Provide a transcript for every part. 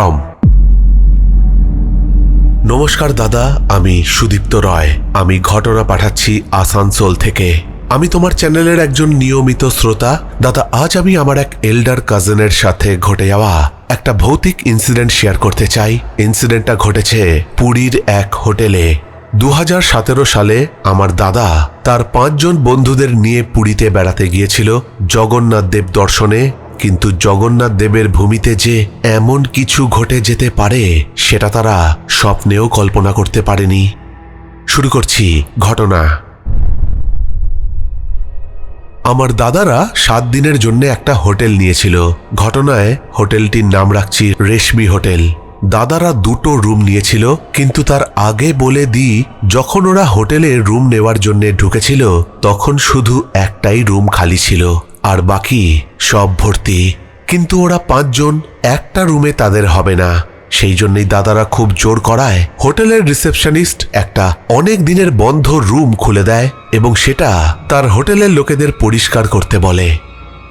বিভ্রম নমস্কার দাদা, আমি সুদীপ্ত রয়। আমি ঘটনা পাঠাচ্ছি আসানসোল থেকে। আমি তোমার চ্যানেলের একজন নিয়মিত শ্রোতা। দাদা, আজ আমি আমার এক এল্ডার কাজিনের সাথে ঘটে যাওয়া একটা ভৌতিক ইনসিডেন্ট শেয়ার করতে চাই। ইনসিডেন্টটা ঘটেছে পুরীর এক হোটেলে। দু হাজার সতেরো সালে আমার দাদা তার পাঁচজন বন্ধুদের নিয়ে পুরীতে বেড়াতে গিয়েছিল। জগন্নাথ দেব দর্শনে কিন্তু জগন্নাথ দেবের ভূমিতে যে এমন কিছু ঘটে যেতে পারে, সেটা তারা স্বপ্নেও কল্পনা করতে পারেনি। শুরু করছি ঘটনা। আমার দাদারা সাত দিনের জন্য একটা হোটেল নিয়েছিল। ঘটনায় হোটেলটির নাম রাখছি রেশমি হোটেল। দাদারা দুটো রুম নিয়েছিল, কিন্তু তার আগে বলে দিই, যখন ওরা হোটেলে রুম নেওয়ার জন্য ঢুকেছিল, তখন শুধু একটাই রুম খালি ছিল। আর বাকি সব ভর্তি। কিন্তু ওরা পাঁচজন একটা রুমে তাদের হবে না। সেই জন্যই দাদারা খুব জোর করায় হোটেলের রিসেপশনিস্ট একটা অনেক দিনের বন্ধ রুম খুলে দেয় এবং সেটা তার হোটেলের লোকেদের পরিষ্কার করতে বলে।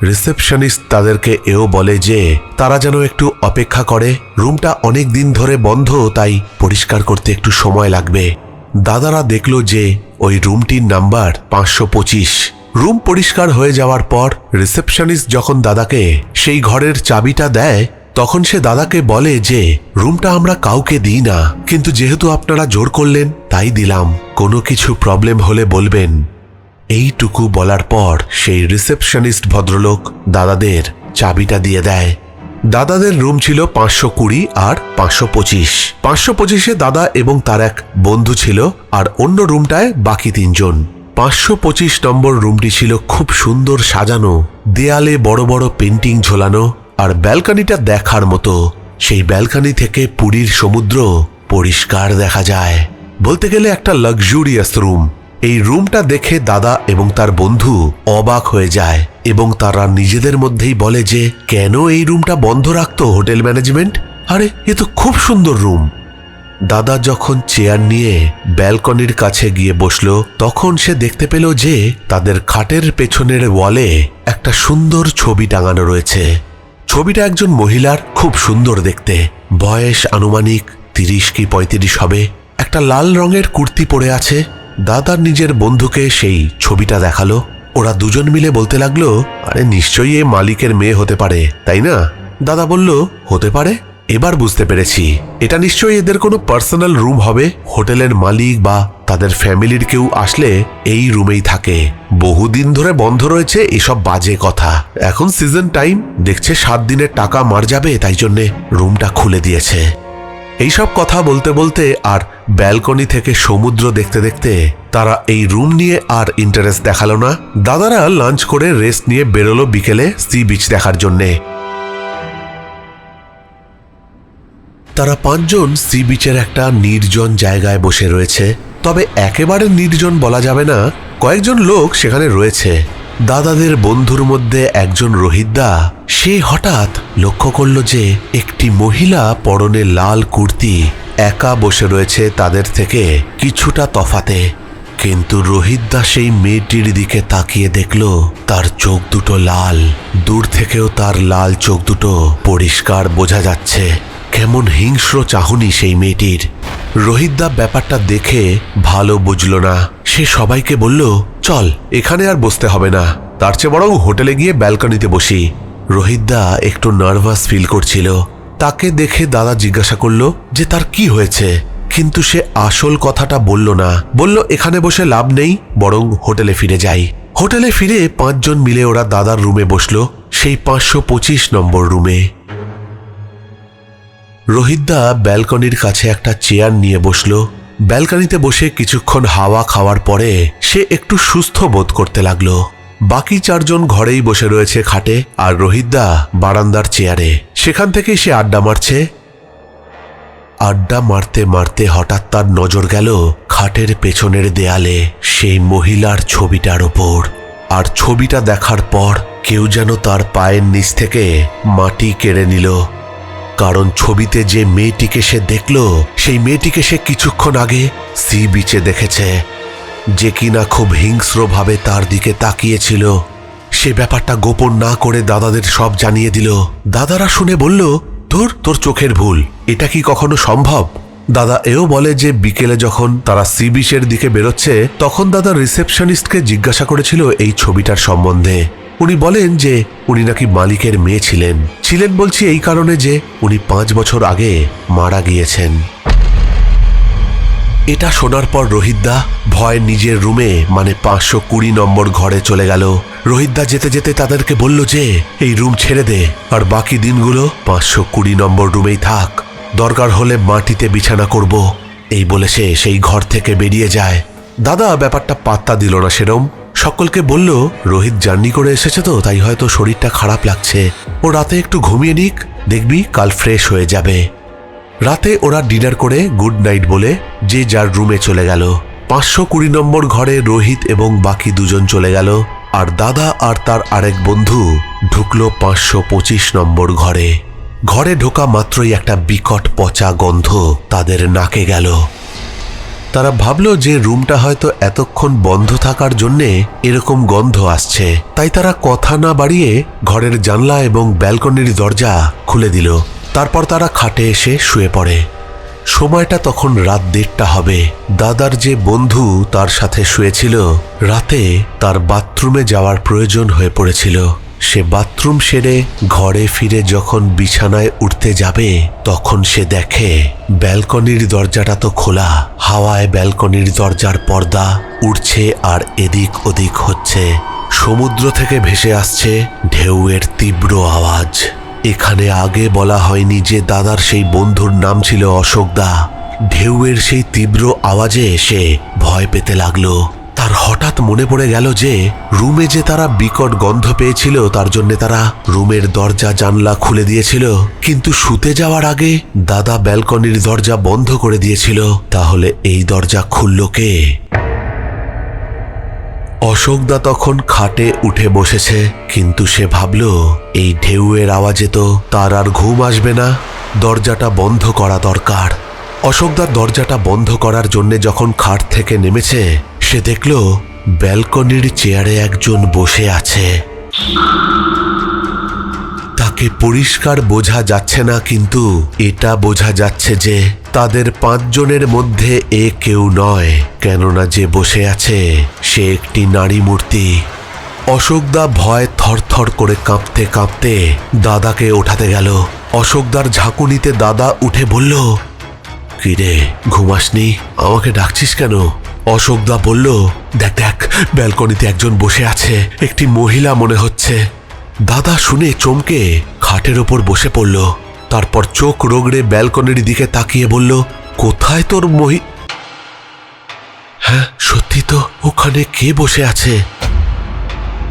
রিসেপশনিস্ট তাদেরকে এও বলে যে তারা যেন একটু অপেক্ষা করে, রুমটা অনেক দিন ধরে বন্ধ, তাই পরিষ্কার করতে একটু সময় লাগবে। দাদারা দেখল যে ওই রুমটির নাম্বার পাঁচশো পঁচিশ। রুম পরিষ্কার হয়ে যাওয়ার পর রিসেপশনিস্ট যখন দাদাকে সেই ঘরের চাবিটা দেয়, তখন সে দাদাকে বলে যে, রুমটা আমরা কাউকে দিই না, কিন্তু যেহেতু আপনারা জোর করলেন, তাই দিলাম। কোনো কিছু প্রবলেম হলে বলবেন। এইটুকু বলার পর সেই রিসেপশনিস্ট ভদ্রলোক দাদাদের চাবিটা দিয়ে দেয়। দাদাদের রুম ছিল পাঁচশো কুড়ি আর পাঁচশো পঁচিশ। পাঁচশো পঁচিশে দাদা এবং তার এক বন্ধু ছিল, আর অন্য রুমটায় বাকি তিনজন। পাঁচশো পঁচিশ নম্বর রুমটি ছিল খুব সুন্দর সাজানো। দেয়ালে বড় বড় পেন্টিং ঝোলানো আর ব্যালকনিটা দেখার মতো। সেই ব্যালকনি থেকে পুরীর সমুদ্র পরিষ্কার দেখা যায়। বলতে গেলে একটা লাক্সুরিয়াস রুম এই রুমটা দেখে দাদা এবং তার বন্ধু অবাক হয়ে যায় এবং তারা নিজেদের মধ্যেই বলে যে, কেন এই রুমটা বন্ধ রাখতো হোটেল ম্যানেজমেন্ট? আরে, এ তো খুব সুন্দর রুম দাদা যখন চেয়ার নিয়ে ব্যালকনির কাছে গিয়ে বসল, তখন সে দেখতে পেল যে তাদের খাটের পেছনের ওয়ালে একটা সুন্দর ছবি টাঙানো রয়েছে। ছবিটা একজন মহিলার খুব সুন্দর দেখতে। বয়স আনুমানিক তিরিশ কি পঁয়ত্রিশ হবে। একটা লাল রঙের কুর্তি পরে আছে। দাদা নিজের বন্ধুকে সেই ছবিটা দেখাল। ওরা দুজন মিলে বলতে লাগল, আরে নিশ্চয়ই এ মালিকের মেয়ে হতে পারে, তাই না? দাদা বলল, হতে পারে। এবার বুঝতে পেরেছি। এটা নিশ্চয়ই এদের কোনো পার্সোনাল রুম হবে? হোটেলের মালিক বা তাদের ফ্যামিলির কেউ আসলে এই রুমেই থাকে। বহুদিন ধরে বন্ধ রয়েছে এসব বাজে কথা। এখন সিজন টাইম দেখছে সাত দিনের টাকা মার যাবে, তাই জন্যে রুমটা খুলে দিয়েছে। এইসব কথা বলতে বলতে আর ব্যালকনি থেকে সমুদ্র দেখতে দেখতে তারা এই রুম নিয়ে আর ইন্টারেস্ট দেখাল না। দাদারা লাঞ্চ করে রেস্ট নিয়ে বেরোলো বিকেলে সি বিচ দেখার জন্যে। তারা পাঁচজন সি বিচের একটা নির্জন জায়গায় বসে রয়েছে। তবে একেবারে নির্জন বলা যাবে না, কয়েকজন লোক সেখানে রয়েছে। দাদাদের বন্ধুর মধ্যে একজন রোহিতদা সে হঠাৎ লক্ষ্য করল যে একটি মহিলা পরনে লাল কুর্তি, একা বসে রয়েছে তাদের থেকে কিছুটা তফাতে। কিন্তু রোহিতদা সেই মেয়েটির দিকে তাকিয়ে দেখল, তার চোখ দুটো লাল। দূর থেকেও তার লাল চোখ দুটো পরিষ্কার বোঝা যাচ্ছে। কেমন হিংস্র চাহনি সেই মেয়েটির। রোহিতদা ব্যাপারটা দেখে ভালো বুঝল না। সে সবাইকে বলল, চল, এখানে আর বসতে হবে না। তার চেয়ে বরং হোটেলে গিয়ে ব্যালকনিতে বসি। রোহিতদা একটু নার্ভাস ফিল করছিল। তাকে দেখে দাদা জিজ্ঞাসা করল যে তার কি হয়েছে। কিন্তু সে আসল কথাটা বলল না। বলল, এখানে বসে লাভ নেই, বরং হোটেলে ফিরে যাই। হোটেলে ফিরে পাঁচজন মিলে ওরা দাদার রুমে বসল, সেই পাঁচশো পঁচিশ নম্বর রুমে। রোহিতদা ব্যালকনির কাছে একটা চেয়ার নিয়ে বসল। ব্যালকনিতে বসে কিছুক্ষণ হাওয়া খাওয়ার পরে সে একটু সুস্থ বোধ করতে লাগল। বাকি চারজন ঘরেই বসে রয়েছে খাটে আর রোহিতদা বারান্দার চেয়ারে। সেখান থেকেই সে আড্ডা মারছে। আড্ডা মারতে মারতে হঠাৎ তার নজর গেল খাটের পেছনের দেয়ালে সেই মহিলার ছবিটার ওপর। আর ছবিটা দেখার পর কেউ যেন তার পায়ের নিচ থেকে মাটি কেড়ে নিল। কারণ ছবিতে যে মেয়েটিকে সে দেখল, সেই মেয়েটিকে সে কিছুক্ষণ আগে সি বিচে দেখেছে। যে কিনা খুব হিংস্রভাবে তার দিকে তাকিয়েছিল, সে ব্যাপারটা গোপন না করে দাদাদের সব জানিয়ে দিল। দাদারা শুনে বলল, ধুর, তোর চোখের ভুল। এটা কি কখনো সম্ভব? দাদা এও বলে যে বিকেলে যখন তারা সি বিচের দিকে বেরোচ্ছে, তখন দাদা রিসেপশনিস্টকে জিজ্ঞাসা করেছিল এই ছবিটার সম্বন্ধে। উনি বলেন যে উনি নাকি মালিকের মেয়ে ছিলেন। ছিলেন বলছি এই কারণে যে উনি পাঁচ বছর আগে মারা গিয়েছেন। এটা শোনার পর রোহিতদা ভয় নিজের রুমে মানে পাঁচশো কুড়ি নম্বর ঘরে চলে গেল। রোহিতদা যেতে যেতে তাদেরকে বলল যে, এই রুম ছেড়ে দে, আর বাকি দিনগুলো পাঁচশো কুড়ি নম্বর রুমেই থাক। দরকার হলে মাটিতে বিছানা করব। এই বলে সে সেই ঘর থেকে বেরিয়ে যায়। দাদা ব্যাপারটা পাত্তা দিল না সেরম। সকলকে বলল, রোহিত জার্নি করে এসেছে তো, তাই হয়তো শরীরটা খারাপ লাগছে। ও রাতে একটু ঘুমিয়ে নিক, দেখবি কাল ফ্রেশ হয়ে যাবে। রাতে ওরা ডিনার করে গুড নাইট বলে যে যার রুমে চলে গেল। পাঁচশো কুড়ি নম্বর ঘরে রোহিত এবং বাকি দুজন চলে গেল, আর দাদা আর তার আরেক বন্ধু ঢুকলো পাঁচশো পঁচিশ নম্বর ঘরে। ঘরে ঢোকা মাত্রই একটা বিকট পচা গন্ধ তাদের নাকে গেল। তারা ভাবলো যে রুমটা হয়তো এতক্ষণ বন্ধ থাকার জন্যে এরকম গন্ধ আসছে। তাই তারা কথা না বাড়িয়ে ঘরের জানলা এবং ব্যালকনির দরজা খুলে দিল। তারপর তারা খাটে এসে শুয়ে পড়ে। সময়টা তখন রাত দেড়টা হবে। দাদার যে বন্ধু তার সাথে শুয়েছিল, রাতে তার বাথরুমে যাওয়ার প্রয়োজন হয়ে পড়েছিল। সে বাথরুম সেরে ঘরে ফিরে যখন বিছানায় উঠতে যাবে, তখন সে দেখে ব্যালকনির দরজাটা তো খোলা। হাওয়ায় ব্যালকনির দরজার পর্দা উঠছে আর এদিক ওদিক হচ্ছে। সমুদ্র থেকে ভেসে আসছে ঢেউয়ের তীব্র আওয়াজ। এখানে আগে বলা হয়নি যে দাদার সেই বন্ধুর নাম ছিল অশোক দা। ঢেউয়ের সেই তীব্র আওয়াজে এসে ভয় পেতে লাগল। তার হঠাৎ মনে পড়ে গেল যে রুমে যে তারা বিকট গন্ধ পেয়েছিল, তার জন্য তারা রুমের দরজা, জানলা খুলে দিয়েছিল। কিন্তু শুতে যাওয়ার আগে দাদা ব্যালকনির দরজা বন্ধ করে দিয়েছিল। তাহলে এই দরজা খুলল কে? অশোকদা তখন খাটে উঠে বসেছে, কিন্তু সে ভাবল, এই ঢেউয়ের আওয়াজে তো তার আর ঘুম আসবে না। দরজাটা বন্ধ করা দরকার। অশোকদার দরজাটা বন্ধ করার জন্য যখন খাট থেকে নেমেছে, সে দেখল ব্যালকনির চেয়ারে একজন বসে আছে। তাকে পরিষ্কার বোঝা যাচ্ছে না, কিন্তু এটা বোঝা যাচ্ছে যে তাদের পাঁচজনের মধ্যে এ কেউ নয়, কেননা যে বসে আছে, সে একটি নারী মূর্তি। অশোকদা ভয় থরথর করে কাঁপতে কাঁপতে দাদাকে ওঠাতে গেল। অশোকদার ঝাঁকুনিতে দাদা উঠে বলল কিরে ঘুমাসনি আমাকে ডাকছিস কেন? অশোক দা বলল, দেখ দেখ, ব্যালকনিতে একজন বসে আছে, একটি মহিলা মনে হচ্ছে। দাদা শুনে চমকে খাটের ওপর বসে পড়ল, তারপর চোখ রোগড়ে ব্যালকনির দিকে তাকিয়ে বলল, কোথায় তোর মহি হ্যাঁ সত্যি তো, ওখানে কে বসে আছে?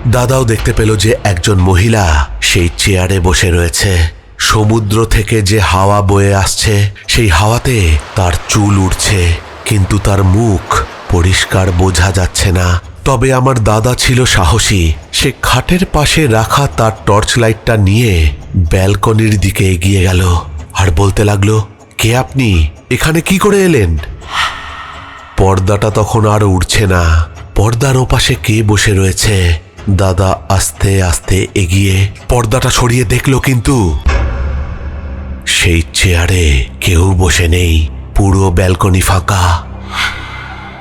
দাদাও দেখতে পেল যে একজন মহিলা সেই চেয়ারে বসে রয়েছে। সমুদ্র থেকে যে হাওয়া বয়ে আসছে, সেই হাওয়াতে তার চুল উঠছে কিন্তু তার মুখ পরিষ্কার বোঝা যাচ্ছে না। তবে আমার দাদা ছিল সাহসী। সে খাটের পাশে রাখা তার টর্চ লাইটটা নিয়ে ব্যালকনির দিকে এগিয়ে গেল আর বলতে লাগল, কে আপনি? এখানে কি করে এলেন? পর্দাটা তখন আর উঠছে না। পর্দার ওপাশে কে বসে রয়েছে? দাদা আস্তে আস্তে এগিয়ে পর্দাটা সরিয়ে দেখল কিন্তু সেই চেয়ারে কেউ বসে নেই, পুরো ব্যালকনি ফাঁকা।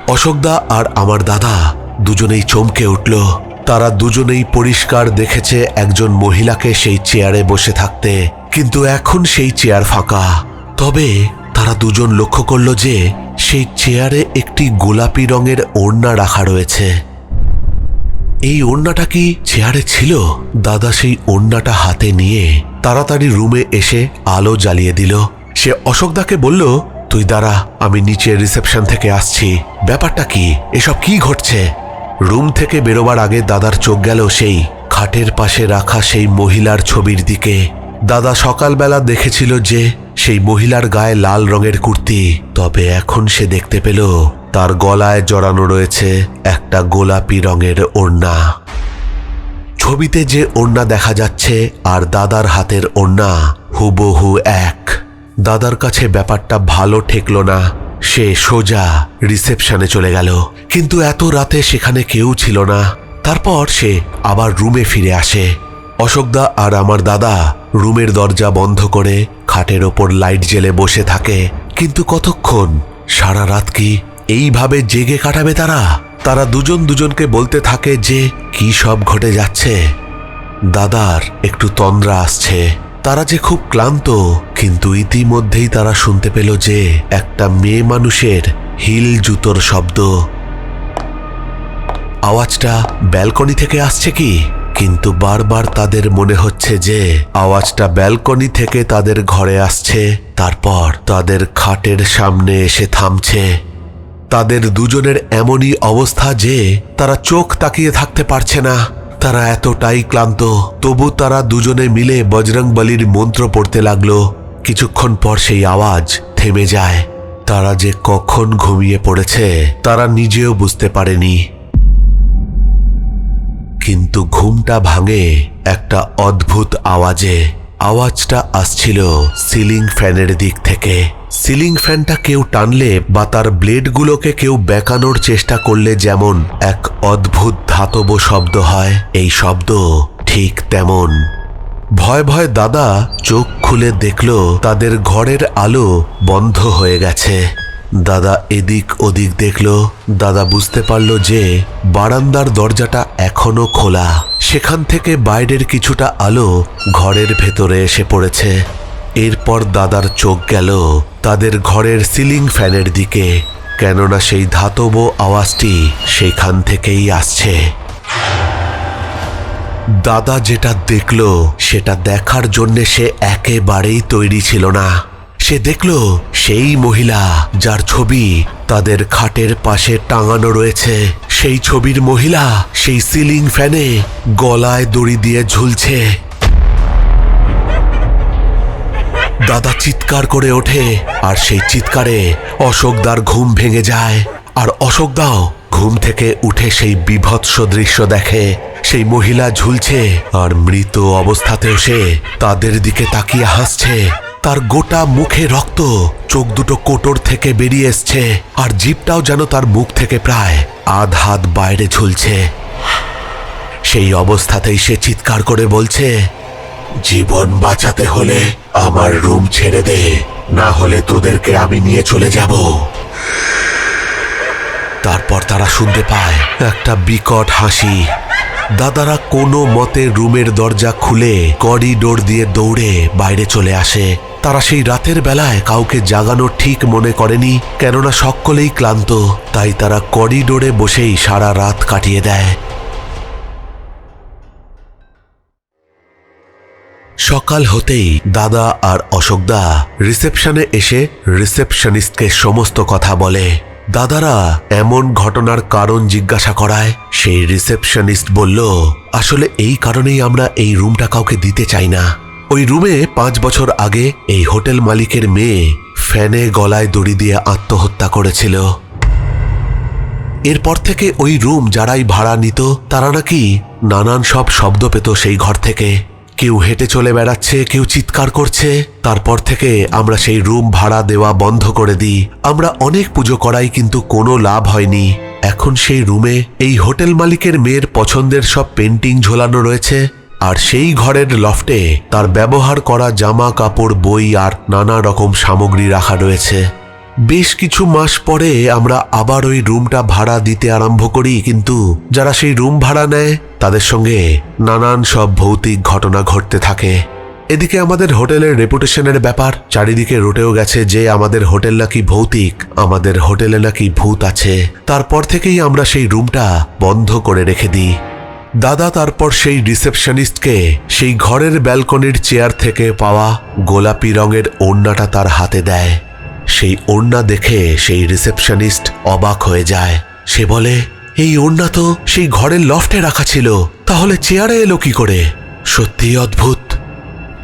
অশোকদা আর আমার দাদা দুজনেই চমকে উঠল। তারা দুজনেই পরিষ্কার দেখেছে একজন মহিলাকে সেই চেয়ারে বসে থাকতে। কিন্তু এখন সেই চেয়ার ফাঁকা। তবে তারা দুজন লক্ষ্য করল যে সেই চেয়ারে একটি গোলাপি রঙের ওড়না রাখা রয়েছে। এই ওড়নাটা কি চেয়ারে ছিল? দাদা সেই ওড়নাটা হাতে নিয়ে তাড়াতাড়ি রুমে এসে আলো জ্বালিয়ে দিল। সে অশোকদাকে বলল, তুই দাঁড়া, আমি নিচে রিসেপশন থেকে আসছি। ব্যাপারটা কি? এসব কি ঘটছে? রুম থেকে বেরোবার আগে দাদার চোখ গেল সেই খাটের পাশে রাখা সেই মহিলার ছবির দিকে। দাদা সকালবেলা দেখেছিল যে সেই মহিলার গায়ে লাল রঙের কুর্তি, তবে এখন সে দেখতে পেল তার গলায় জড়ানো রয়েছে একটা গোলাপি রঙের ওড়না। ছবিতে যে ওড়না দেখা যাচ্ছে আর দাদার হাতের ওড়না হুবহু এক। দাদার কাছে ব্যাপারটা ভালো ঠেকলো না। সে সোজা রিসেপশনে চলে গেল। কিন্তু এত রাতে সেখানে কেউ ছিল না। তারপর সে আবার রুমে ফিরে আসে। অশোকদা আর আমার দাদা রুমের দরজা বন্ধ করে খাটের ওপর লাইট জেলে বসে থাকে। কিন্তু কতক্ষণ? সারা রাত কি এইভাবে জেগে কাটাবে তারা? তারা দুজন দুজনকে বলতে থাকে যে, কি সব ঘটে যাচ্ছে? দাদার একটু তন্দ্রা আসছে। তারা যে খুব ক্লান্ত, কিন্তু ইতিমধ্যেই তারা শুনতে পেল যে, একটা মেয়ে মানুষের হিল জুতোর শব্দ। আওয়াজটা ব্যালকনি থেকে আসছে কি? কিন্তু বারবার তাদের মনে হচ্ছে যে, আওয়াজটা ব্যালকনি থেকে তাদের ঘরে আসছে। তারপর তাদের খাটের সামনে এসে থামছে। তাদের দুজনের এমনই অবস্থা যে তারা চোখ তাকিয়ে থাকতে পারছে না। তারা এতটাই ক্লান্ত, তবু তারা দুজনে মিলে বজরং বলির মন্ত্র পড়তে লাগল। কিছুক্ষণ পর সেই আওয়াজ থেমে যায়। তারা যে কখন ঘুমিয়ে পড়েছে, তারা নিজেও বুঝতে পারেনি। কিন্তু ঘুমটা ভাঙে একটা অদ্ভুত আওয়াজে। আওয়াজটা আসছিল সিলিং ফ্যানের দিক থেকে। সিলিং ফ্যানটা কেউ টানলে বা তার ব্লেডগুলোকে কেউ বেঁকানোর চেষ্টা করলে যেমন এক অদ্ভুত ধাতব শব্দ হয়, এই শব্দ ঠিক তেমন। ভয় ভয় দাদা চোখ খুলে দেখল তাদের ঘরের আলো বন্ধ হয়ে গেছে। দাদা এদিক ওদিক দেখল, দাদা বুঝতে পারল যে বারান্দার দরজাটা এখনও খোলা। সেখান থেকে বাইরের কিছুটা আলো ঘরের ভেতরে এসে পড়েছে। এরপর দাদার চোখ গেল তাদের ঘরের সিলিং ফ্যানের দিকে, কেননা সেই ধাতব আওয়াজটি সেখান থেকেই আসছে। দাদা যেটা দেখল, সেটা দেখার জন্যে সে একেবারেই তৈরি ছিল না। সে দেখল সেই মহিলা যার ছবি তাদের খাটের পাশে টাঙানো রয়েছে। সেই ছবির মহিলা সেই সিলিং ফ্যানে গলায় দড়ি দিয়ে ঝুলছে। দাদা চিৎকার করে ওঠে আর সেই চিৎকারে অশোকদার ঘুম ভেঙে যায়। আর অশোকদাও ঘুম থেকে উঠে সেই বিভৎস দৃশ্য দেখে। সেই মহিলা ঝুলছে আর মৃত অবস্থাতেও সে তাদের দিকে তাকিয়ে হাসছে। তার গোটা মুখে রক্ত। চোখ দুটো কোটর থেকে বেরিয়ে এসছে, আর জিপটাও যেন তার মুখ থেকে প্রায় আধ হাত বাইরে ঝুলছে। সেই অবস্থাতেই সে চিৎকার করে বলছে, জীবন বাঁচাতে হলে আমার রুম ছেড়ে দে, না হলে তোদেরকে আমি নিয়ে চলে যাব। তারপর তারা শুনতে পায় একটা বিকট হাসি। দাদারা কোনো মতে রুমের দরজা খুলে করিডোর দিয়ে দৌড়ে বাইরে চলে আসে। তারা সেই রাতের বেলায় কাউকে জাগানো ঠিক মনে করেনি, কেননা সকলেই ক্লান্ত, তাই তারা করিডোরে বসেই সারা রাত কাটিয়ে দেয়। সকাল হতেই দাদা আর অশোকদা রিসেপশনে এসে রিসেপশনিস্টকে সমস্ত কথা বলে। দাদারা এমন ঘটনার কারণ জিজ্ঞাসা করায় সেই রিসেপশনিস্ট বলল, আসলে এই কারণেই আমরা এই রুমটা কাউকে দিতে চাই না। ওই রুমে পাঁচ বছর আগে এই হোটেল মালিকের মেয়ে ফ্যানে গলায় দড়ি দিয়ে আত্মহত্যা করেছিল। এরপর থেকে ওই রুম যারাই ভাড়া নিত, তারা নাকি নানান সব শব্দ পেত সেই ঘর থেকে। কেউ হেঁটে চলে বেড়াচ্ছে, কেউ চিৎকার করছে। তারপর থেকে আমরা সেই রুম ভাড়া দেওয়া বন্ধ করে দিই। আমরা অনেক পুজো করাই কিন্তু কোনো লাভ হয়নি। এখন সেই রুমে এই হোটেল মালিকের মেয়ের পছন্দের সব পেন্টিং ঝোলানো রয়েছে আর সেই ঘরের লফটে তার ব্যবহার করা জামা, কাপড়, বই আর নানা রকম সামগ্রী রাখা রয়েছে। বেশ কিছু মাস পরে আমরা আবার ওই রুমটা ভাড়া দিতে আরম্ভ করি, কিন্তু যারা সেই রুম ভাড়া নেয়, তাদের সঙ্গে নানান সব ভৌতিক ঘটনা ঘটতে থাকে। এদিকে আমাদের হোটেলের রেপুটেশনের ব্যাপার, চারিদিকে রোটেও গেছে যে আমাদের হোটেল নাকি ভৌতিক, আমাদের হোটেলে নাকি ভূত আছে। তারপর থেকেই আমরা সেই রুমটা বন্ধ করে রেখে দিই। দাদা তারপর সেই রিসেপশনিস্টকে সেই ঘরের ব্যালকনির চেয়ার থেকে পাওয়া গোলাপি রঙের ওড়নাটা তার হাতে দেয়। সেই ওড়না দেখে সেই রিসেপশনিস্ট অবাক হয়ে যায়। সে বলে, এই ওড়না তো সেই ঘরের লফটে রাখা ছিল। তাহলে চেয়ারে এলো কি করে? সত্যি অদ্ভুত।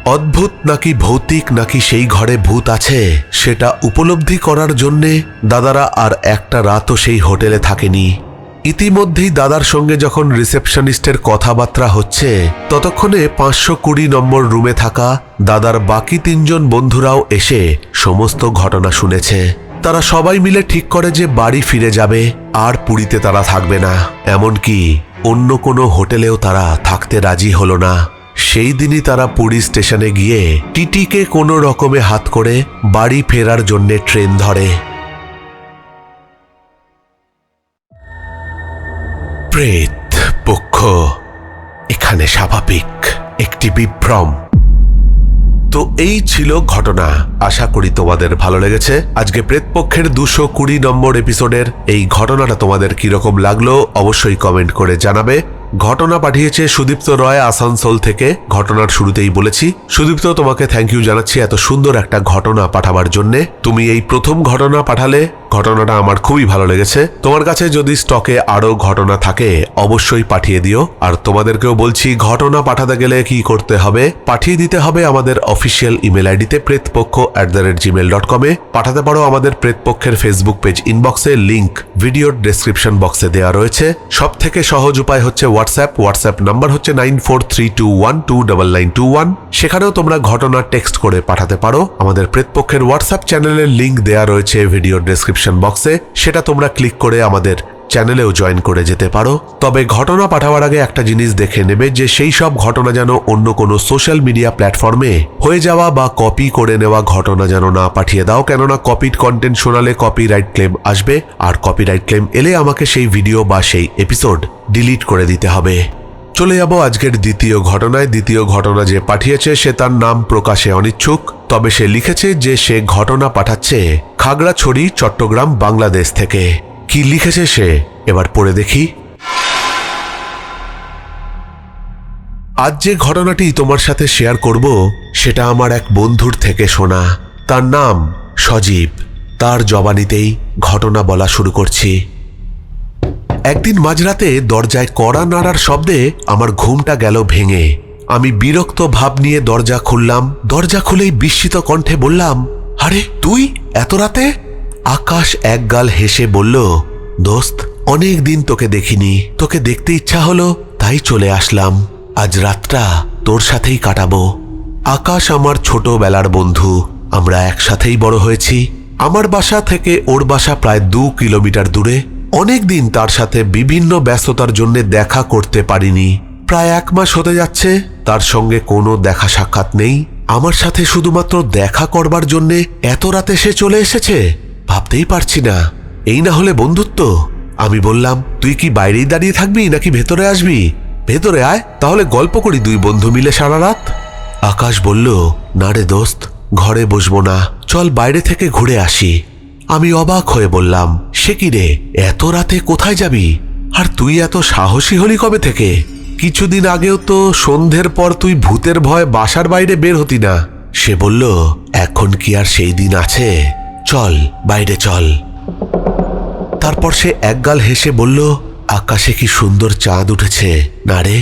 অদ্ভুত নাকি ভৌতিক নাকি সেই ঘরে ভূত আছে, সেটা উপলব্ধি করার জন্যে দাদারা আর একটা রাতও সেই হোটেলে থাকেনি। ইতিমধ্যেই দাদার সঙ্গে যখন রিসেপশনিস্টের কথাবার্তা হচ্ছে, ততক্ষণে পাঁচশো কুড়ি নম্বর রুমে থাকা দাদার বাকি তিনজন বন্ধুরাও এসে সমস্ত ঘটনা শুনেছে। তারা সবাই মিলে ঠিক করে যে বাড়ি ফিরে যাবে, আর পুরীতে তারা থাকবে না। এমনকি অন্য কোনো হোটেলেও তারা থাকতে রাজি হলো না। সেই দিনই তারা পুরী স্টেশনে গিয়ে টিটিকে কোনো রকমে হাত করে বাড়ি ফেরার জন্য ট্রেন ধরে। প্রেত পক্ষ, এখানে স্বাভাবিক একটি বিভ্রম। তো এই ছিল ঘটনা। আশা করি তোমাদের ভালো লেগেছে। আজকে প্রেতপক্ষের দুশো কুড়ি নম্বর এপিসোডের এই ঘটনাটা তোমাদের কীরকম লাগল অবশ্যই কমেন্ট করে জানাবে। ঘটনা পাঠিয়েছে সুদীপ্ত রয় আসানসোল থেকে। ঘটনার শুরুতেই বলেছি, সুদীপ্ত, তোমাকে থ্যাংক ইউ জানাচ্ছি এত সুন্দর একটা ঘটনা পাঠাবার জন্যে। তুমি এই প্রথম ঘটনা পাঠালে ঘটনাটা আমার খুবই ভালো লেগেছে। তোমার কাছে যদি স্টকে আরও ঘটনা থাকে, অবশ্যই পাঠিয়ে দিও। আর তোমাদেরকেও বলছি, ঘটনা পাঠাতে গেলে কি করতে হবে? পাঠিয়ে দিতে হবে আমাদের অফিসিয়াল ইমেল আইডিতে Pretpaksha at the rate gmail dot কমে পাঠাতে পারো আমাদের প্রেতপক্ষের ফেসবুক পেজ ইনবক্সে লিংক ভিডিওর ডেসক্রিপশন বক্সে দেওয়া রয়েছে। সব থেকে সহজ উপায় হচ্ছে হোয়াটসঅ্যাপ হোয়াটসঅ্যাপ নাম্বার হচ্ছে nine four three two one two double nine two one সেখানেও তোমরা ঘটনা টেক্সট করে পাঠাতে পারো। আমাদের প্রেতপক্ষের হোয়াটসঅ্যাপ চ্যানেলের লিঙ্ক দেওয়া রয়েছে ভিডিওর ডেসক্রিপশন বক্সে সেটা তোমরা ক্লিক করে আমাদের চ্যানেলেও জয়েন করে যেতে পারো। তবে ঘটনা পাঠাবার আগে একটা জিনিস দেখে নেবে যে সেই সব ঘটনা যেন অন্য কোনো সোশ্যাল মিডিয়া প্ল্যাটফর্মে হয়ে যাওয়া বা কপি করে নেওয়া ঘটনা যেন না পাঠিয়ে দাও। কেননা কপিড কন্টেন্ট শোনালে কপিরাইট ক্লেম আসবে। আর কপিরাইট ক্লেম এলে আমাকে সেই ভিডিও বা সেই এপিসোড ডিলিট করে দিতে হবে। চলে যাব আজকের দ্বিতীয় ঘটনায়। দ্বিতীয় ঘটনা যে পাঠিয়েছে, সে তার নাম প্রকাশে অনিচ্ছুক। তবে সে লিখেছে যে সে ঘটনা পাঠাচ্ছে খাগড়াছড়ি, চট্টগ্রাম, বাংলাদেশ থেকে। কি লিখেছে সে? এবার পড়ে দেখি। আজ যে ঘটনাটি তোমার সাথে শেয়ার করব, সেটা আমার এক বন্ধুর থেকে শোনা। তার নাম সজীব। তার জবানিতেই ঘটনা বলা শুরু করছি। একদিন মাঝরাতে দরজায় কড়া নাড়ার শব্দে আমার ঘুমটা গেল ভেঙে। আমি বিরক্ত ভাব নিয়ে দরজা খুললাম। দরজা খুলেই বিস্মিত কণ্ঠে বললাম, আরে, তুই এত রাতে? আকাশ একগাল হেসে বলল, দোস্ত, অনেক দিন তোকে দেখিনি। তোকে দেখতে ইচ্ছা হলো, তাই চলে আসলাম। আজ রাতটা তোর সাথেই কাটাবো। আকাশ আমার ছোটবেলার বন্ধু। আমরা একসাথেই বড় হয়েছি। আমার বাসা থেকে ওর বাসা প্রায় দু কিলোমিটার দূরে। অনেক দিন তার সাথে বিভিন্ন ব্যস্ততার জন্য দেখা করতে পারিনি। প্রায় এক মাস হতে যাচ্ছে, তার সঙ্গে কোনো দেখা সাক্ষাৎ নেই। আমার সাথে শুধুমাত্র দেখা করবার জন্যে এত রাতে সে চলে এসেছে? ভাবতেই পারছি না। এই না হলে বন্ধুত্ব? আমি বললাম, তুই কি বাইরেই দাঁড়িয়ে থাকবি নাকি ভেতরে আসবি? ভেতরে আয়, তাহলে গল্প করি দুই বন্ধু মিলে সারা রাত। আকাশ বলল, না রে দোস্ত, ঘরে বসবো না। চল বাইরে থেকে ঘুরে আসি। আমি অবাক হয়ে বললাম, সে কি রে, এত রাতে কোথায় যাবি? আর তুই এত সাহসী হলি কবে থেকে? কিছুদিন আগেও তো সন্ধ্যের পর তুই ভূতের ভয় বাসার বাইরে বের হতি না। সে বলল, এখন কি আর সেই দিন আছে? চল, বাইরে চল। তারপর সে একগাল হেসে বলল, আকাশে কি সুন্দর চাঁদ উঠেছে। না রে।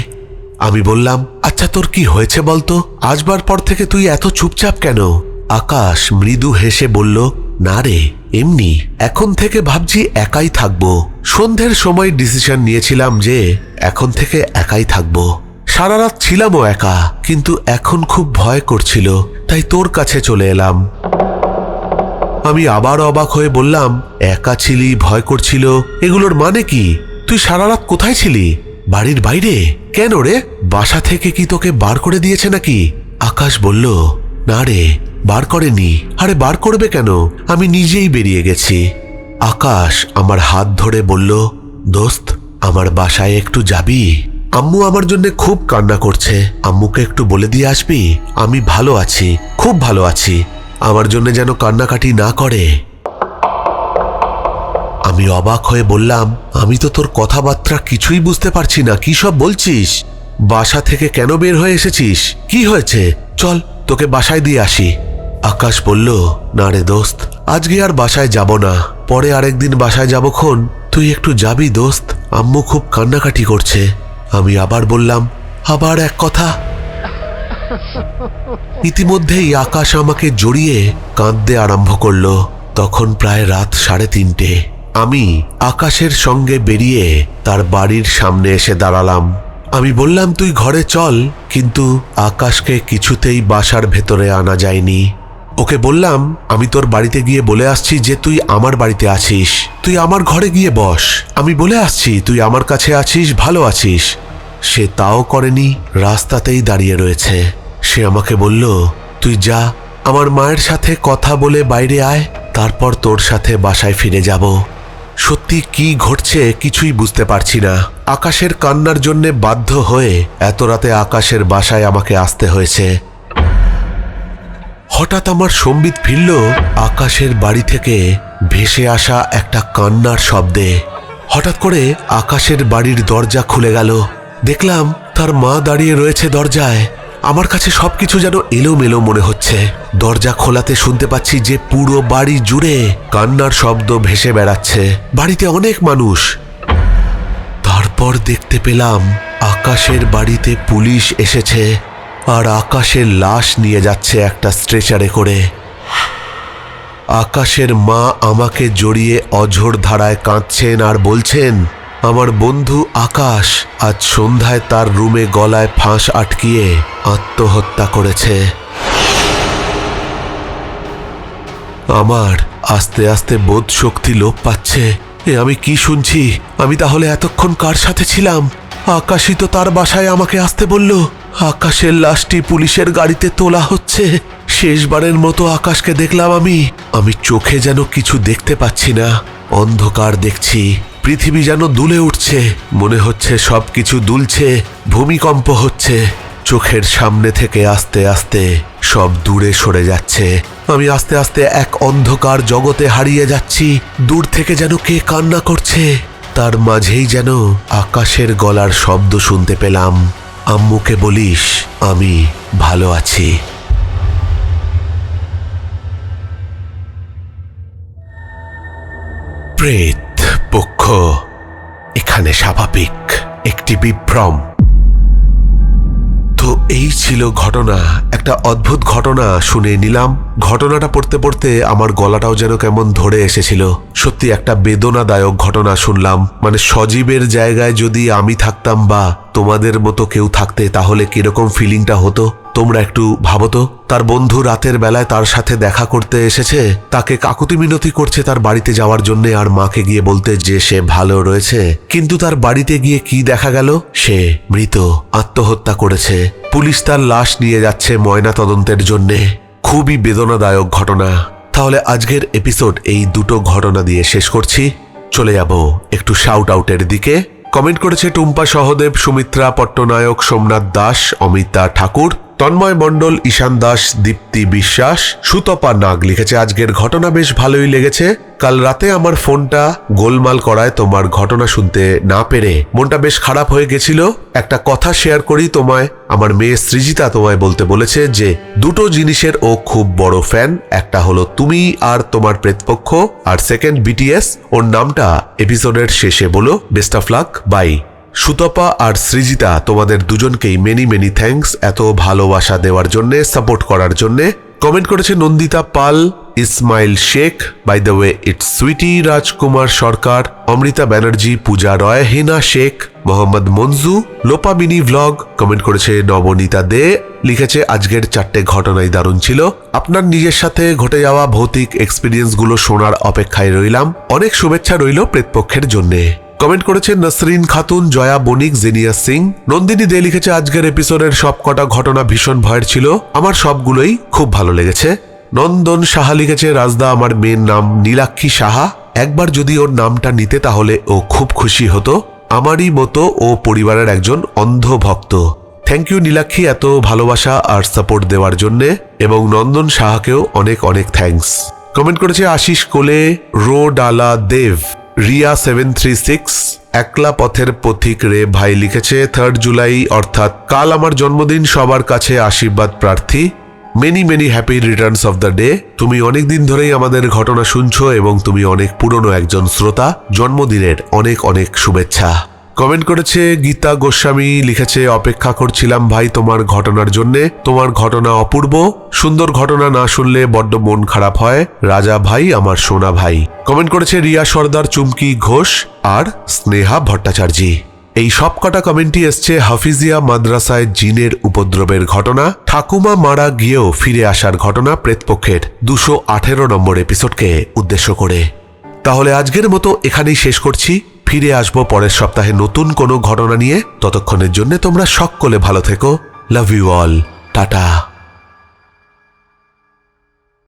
আমি বললাম আচ্ছা তোর কি হয়েছে বলতো? আসবার পর থেকে তুই এত চুপচাপ কেন? আকাশ মৃদু হেসে বলল না রে, এমনি। এখন থেকে ভাবছি একাই থাকব। সন্ধ্যের সময় ডিসিশন নিয়েছিলাম যে এখন থেকে একাই থাকব। সারা রাত ছিলামও একা, কিন্তু এখন খুব ভয় করছিল, তাই তোর কাছে চলে এলাম। আমি আবার অবাক হয়ে বললাম, একা ছিলি, ভয় করছিল, এগুলোর মানে কি? তুই সারা রাত কোথায় ছিলি? বাড়ির বাইরে? কেন রে? বাসা থেকে কি তোকে বার করে দিয়েছে নাকি? আকাশ বলল, না রে বার করেনি। আরে বার করবে কেন? আমি নিজেই বেরিয়ে গেছি। আকাশ আমার হাত ধরে বলল, দোস্ত, আমার বাসায় একটু যাবি? আম্মু আমার জন্য খুব কান্না করছে। আম্মুকে একটু বলে দিয়ে আসবি? আমি ভালো আছি, খুব ভালো আছি। আমার জন্য যেন কান্নাকাটি না করে। আমি অবাক হয়ে বললাম, আমি তো তোর কথাবার্তা কিছুই বুঝতে পারছি না। কি সব বলছিস? বাসা থেকে কেন বের হয়ে এসেছিস? কি হয়েছে? চল, তোকে বাসায় দিয়ে আসি। আকাশ বলল, না রে দোস্ত, আজকে আর বাসায় যাব না। পরে আরেকদিন বাসায় যাব খন। তুই একটু যাবি দোস্ত, আম্মু খুব কান্নাকাটি করছে। আমি আবার বললাম, আবার এক কথা? ইতিমধ্যেই আকাশ আমাকে জড়িয়ে কাঁদতে আরম্ভ করল। তখন প্রায় রাত সাড়ে তিনটে। আমি আকাশের সঙ্গে বেরিয়ে তার বাড়ির সামনে এসে দাঁড়ালাম। আমি বললাম, তুই ঘরে চল, কিন্তু আকাশকে কিছুতেই বাসার ভেতরে আনা যায়নি। ওকে বললাম, আমি তোর বাড়িতে গিয়ে বলে আসছি যে তুই আমার বাড়িতে আছিস। তুই আমার ঘরে গিয়ে বস। আমি বলে আসছি, তুই আমার কাছে আছিস, ভালো আছিস। সে তাও করেনি, রাস্তাতেই দাঁড়িয়ে রয়েছে। সে আমাকে বলল, তুই যা, আমার মায়ের সাথে কথা বলে বাইরে আয়, তারপর তোর সাথে বাসায় ফিরে যাব। সত্যি কি ঘটছে কিছুই বুঝতে পারছি না। আকাশের কান্নার জন্যে বাধ্য হয়ে এত রাতে আকাশের বাসায় আমাকে আসতে হয়েছে। হঠাৎ আমার সম্বিত ফিরল আকাশের বাড়ি থেকে ভেসে আসা একটা কান্নার শব্দে। হঠাৎ করে আকাশের বাড়ির দরজা খুলে গেল। দেখলাম তার মা দাঁড়িয়ে রয়েছে দরজায়। আমার কাছে সবকিছু যেন এলোমেলো মনে হচ্ছে। দরজা খোলাতে শুনতে পাচ্ছি যে পুরো বাড়ি জুড়ে কান্নার শব্দ ভেসে বেড়াচ্ছে। বাড়িতে অনেক মানুষ। তারপর দেখতে পেলাম আকাশের বাড়িতে পুলিশ এসেছে। আর আকাশের লাশ নিয়ে যাচ্ছে একটা স্ট্রেচারে করে। আকাশের মা আমাকে জড়িয়ে অঝোর ধারায় কাঁদছেন আর বলছেন, আমার বন্ধু আকাশ আজ সন্ধ্যায় তার রুমে গলায় ফাঁস আটকিয়ে আত্মহত্যা করেছে। আমার আস্তে আস্তে বোধ শক্তি লোপ পাচ্ছে। এ আমি কি শুনছি? আমি তাহলে এতক্ষণ কার সাথে ছিলাম? আকাশই তো তার বাসায় আমাকে আসতে বলল। আকাশের লাশটি পুলিশের গাড়িতে তোলা হচ্ছে। শেষবারের মতো আকাশকে দেখলাম আমি। আমি চোখে যেন কিছু দেখতে পাচ্ছি না। অন্ধকার দেখছি। পৃথিবী যেন দুলে উঠছে। মনে হচ্ছে সব কিছু দুলছে। ভূমিকম্প হচ্ছে। চোখের সামনে থেকে আস্তে আস্তে সব দূরে সরে যাচ্ছে। আমি আস্তে আস্তে এক অন্ধকার জগতে হারিয়ে যাচ্ছি। দূর থেকে যেন কে কান্না করছে। তার মাঝেই যেন আকাশের গলার শব্দ শুনতে পেলাম। আম্মুকে বলিস আমি ভালো আছি। প্রেত পক্ষ এখানে স্বাভাবিক একটি বিভ্রম। এই ছিল ঘটনা। একটা অদ্ভুত ঘটনা শুনে নিলাম। ঘটনাটা পড়তে পড়তে আমার গলাটাও যেন কেমন ধরে এসেছিল। সত্যি একটা বেদনাদায়ক ঘটনা শুনলাম। মানে সজীবের জায়গায় যদি আমি থাকতাম বা তোমাদের মতো কেউ থাকতে, তাহলে কীরকম ফিলিংটা হতো? তোমরা একটু ভাবো তো, তার বন্ধু রাতের বেলায় তার সাথে দেখা করতে এসেছে? তাকে কাকুতি মিনতি করছে তার বাড়িতে যাওয়ার জন্য আর মাকে গিয়ে বলতে যে সে ভালো রয়েছে। কিন্তু তার বাড়িতে গিয়ে কি দেখা গেল? সে মৃত, আত্মহত্যা করেছে। পুলিশ তার লাশ নিয়ে যাচ্ছে ময়না তদন্তের জন্যে। খুবই বেদনাদায়ক ঘটনা। তাহলে আজকের এপিসোড এই দুটো ঘটনা দিয়ে শেষ করছি। চলে যাব একটু শাউট আউটের দিকে। কমেন্ট করেছে টুম্পা সহদেব, সুমিত্রা পট্টনায়ক, সোমনাথ দাস, অমিতা ঠাকুর। তন্ময় মণ্ডল, ঈশান দাস, দীপ্তি বিশ্বাস, সুতপা নাগ লিখেছে, আজকের ঘটনা বেশ ভালোই লেগেছে। কাল রাতে আমার ফোনটা গোলমাল করায় তোমার ঘটনা শুনতে না পেরে মনটা বেশ খারাপ হয়ে গেছিল। একটা কথা শেয়ার করি তোমায়, আমার মেয়ে সৃজিতা তোমায় বলতে বলেছে যে, দুটো জিনিসের ও খুব বড় ফ্যান, একটা হলো তুমি আর তোমার প্রেতপক্ষ, আর সেকেন্ড বিটিএস ওর নামটা এপিসোডের শেষে বলো, best of luck, bye. Sutapa আর সৃজিতা তোমাদের দুজনকেই মেনি মেনি থ্যাঙ্কস এত ভালোবাসা দেওয়ার জন্যে সাপোর্ট করার জন্যে। কমেন্ট করেছে Nandita Pal Ismail Sheikh by the way it's Sweety Rajkumar Sarkar, Amrita Banerjee, Puja Roy, Hena Sheikh, Mohammad Manju Lopamini vlog comment করেছে নবনীতা দে, লিখেছে আজকের চারটে ঘটনাই দারুণ ছিল। আপনার নিজের সাথে ঘটে যাওয়া ভৌতিক এক্সপিরিয়েন্সগুলো শোনার অপেক্ষায় রইলাম। অনেক শুভেচ্ছা রইল প্রেতপক্ষের জন্যে। কমেন্ট করেছেন নসরিন খাতুন, জয়া বণিক, জেনিয়া সিং। নন্দিনী দে লিখেছে, আজকের এপিসোডের সবকটা ঘটনা ভীষণ ভয়ের ছিল। আমার সবগুলোই খুব ভালো লেগেছে। নন্দন সাহা লিখেছে, রাজদা, আমার মেয়ের নাম নীলাক্ষী সাহা। একবার যদি ওর নামটা নিতে তাহলে ও খুব খুশি হতো। আমারই মতো ও পরিবারের একজন অন্ধ ভক্ত। থ্যাংক ইউ নীলাক্ষী, এত ভালোবাসা আর সাপোর্ট দেওয়ার জন্যে এবং নন্দন সাহাকেও অনেক অনেক থ্যাঙ্কস কমেন্ট করেছে, আশিস কোলে রো ডালা দেব। রিয়া সেভেন থ্রি সিক্স, একলা পথের পথিক রে ভাই লিখেছে থার্ড জুলাই, অর্থাৎ কাল আমার জন্মদিন, সবার কাছে আশীর্বাদ প্রার্থী। Many many happy returns of the day তুমি অনেক দিন ধরেই আমাদের ঘটনা শুনছো এবং তুমি অনেক পুরনো একজন শ্রোতা। জন্মদিনের অনেক অনেক শুভেচ্ছা। কমেন্ট করেছে, গীতা গোস্বামী লিখেছে, অপেক্ষা করছিলাম ভাই তোমার ঘটনার জন্যে। তোমার ঘটনা অপূর্ব। সুন্দর ঘটনা না শুনলে বড্ড মন খারাপ হয়। রাজা ভাই, আমার সোনা ভাই। কমেন্ট করেছে, রিয়া সর্দার চুমকি ঘোষ আর স্নেহা ভট্টাচার্যী। এই সব কটা কমেন্টই এসছে হাফিজিয়া মাদ্রাসায় জিনের উপদ্রবের ঘটনা। ঠাকুমা মারা গিয়েও ফিরে আসার ঘটনা প্রেতপক্ষের দুশো আঠেরো নম্বর এপিসোডকে উদ্দেশ্য করে। তাহলে আজকের মতো এখানেই শেষ করছি। ফিরে আসব পরের সপ্তাহে নতুন কোনো ঘটনা নিয়ে। ততক্ষণের জন্য তোমরা সকলে ভালো থেকো। Love you all tata.